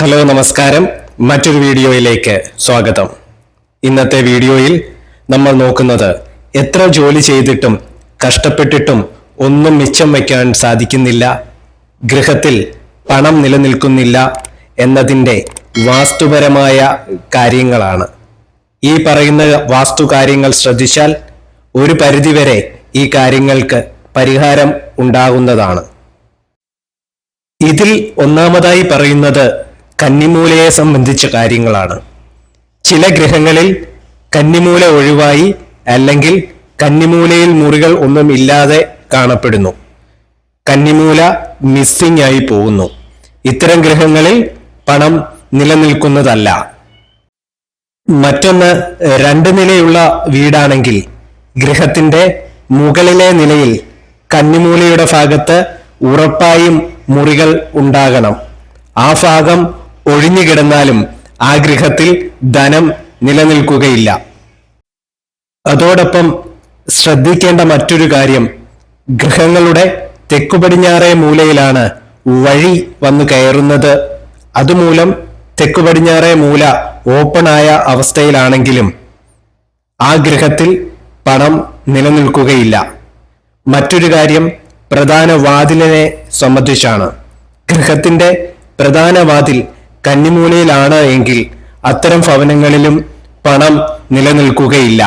Hello നമസ്കാരം. മറ്റൊരു വീഡിയോയിലേക്ക് സ്വാഗതം. ഇന്നത്തെ വീഡിയോയിൽ നമ്മൾ നോക്കുന്നത് എത്ര ജോലി ചെയ്തിട്ടും കഷ്ടപ്പെട്ടിട്ടും ഒന്നും മിച്ചം വയ്ക്കാൻ സാധിക്കുന്നില്ല ഗൃഹത്തിൽ പണം നിലനിൽക്കുന്നില്ല എന്നതിന്റെ വാസ്തുപരമായ കാര്യങ്ങളാണ്. ഈ പറയുന്ന വാസ്തു കാര്യങ്ങൾ ശ്രദ്ധിച്ചാൽ ഒരു പരിധിവരെ ഈ കാര്യങ്ങൾക്ക് പരിഹാരം ഉണ്ടാകുന്നതാണ്. ഇതിൽ ഒന്നാമതായി പറയുന്നത് കന്നിമൂലയെ സംബന്ധിച്ച കാര്യങ്ങളാണ്. ചില ഗ്രഹങ്ങളിൽ കന്നിമൂല ഒഴിവായി അല്ലെങ്കിൽ കന്നിമൂലയിൽ മുറികൾ ഒന്നും ഇല്ലാതെ കാണപ്പെടുന്നു. കന്നിമൂല മിസ്സിംഗ് ആയി പോകുന്നു. ഇത്തരം ഗ്രഹങ്ങളിൽ പണം നിലനിൽക്കുന്നതല്ല. മറ്റൊന്ന് രണ്ട് നിലയുള്ള വീടാണെങ്കിൽ ഗ്രഹത്തിന്റെ മുകളിലെ നിലയിൽ കന്നിമൂലയുടെ ഭാഗത്ത് ഉറപ്പായും മുറികൾ ഉണ്ടാകണം. ആ ഭാഗം ഒഴിഞ്ഞു ആഗ്രഹത്തിൽ ആ ഗൃഹത്തിൽ ധനം നിലനിൽക്കുകയില്ല. അതോടൊപ്പം ശ്രദ്ധിക്കേണ്ട മറ്റൊരു കാര്യം ഗൃഹങ്ങളുടെ തെക്കു പടിഞ്ഞാറേ മൂലയിലാണ് വഴി വന്നു കയറുന്നത്. അതുമൂലം തെക്കു പടിഞ്ഞാറേ മൂല ഓപ്പണായ അവസ്ഥയിലാണെങ്കിലും ആ ഗൃഹത്തിൽ പണം നിലനിൽക്കുകയില്ല. മറ്റൊരു കാര്യം പ്രധാന വാതിലിനെ സംബന്ധിച്ചാണ്. ഗൃഹത്തിന്റെ പ്രധാന വാതിൽ കന്നിമൂലയിലാണ് എങ്കിൽ അത്തരം ഭവനങ്ങളിലും പണം നിലനിൽക്കുകയില്ല.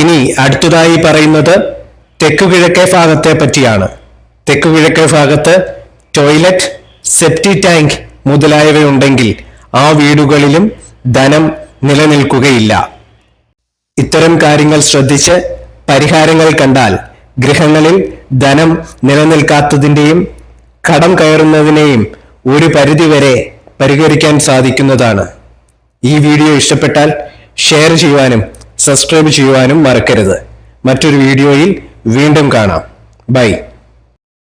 ഇനി അടുത്തതായി പറയുന്നത് തെക്കു കിഴക്കേ ഭാഗത്തെ പറ്റിയാണ്. തെക്കു കിഴക്കേ ഭാഗത്ത് ടോയ്ലറ്റ് സെപ്റ്റി ടാങ്ക് മുതലായവയുണ്ടെങ്കിൽ ആ വീടുകളിലും ധനം നിലനിൽക്കുകയില്ല. ഇത്തരം കാര്യങ്ങൾ ശ്രദ്ധിച്ച് പരിഹാരങ്ങൾ കണ്ടാൽ ഗൃഹങ്ങളിൽ ധനം നിലനിൽക്കാത്തതിന്റെയും കടം കയറുന്നതിനെയും ഒരു പരിധിവരെ പരിഹരിക്കാൻ സാധിക്കുന്നതാണ്. ഈ വീഡിയോ ഇഷ്ടപ്പെട്ടാൽ ഷെയർ ചെയ്യുവാനും സബ്സ്ക്രൈബ് ചെയ്യുവാനും മറക്കരുത്. മറ്റൊരു വീഡിയോയിൽ വീണ്ടും കാണാം. ബൈ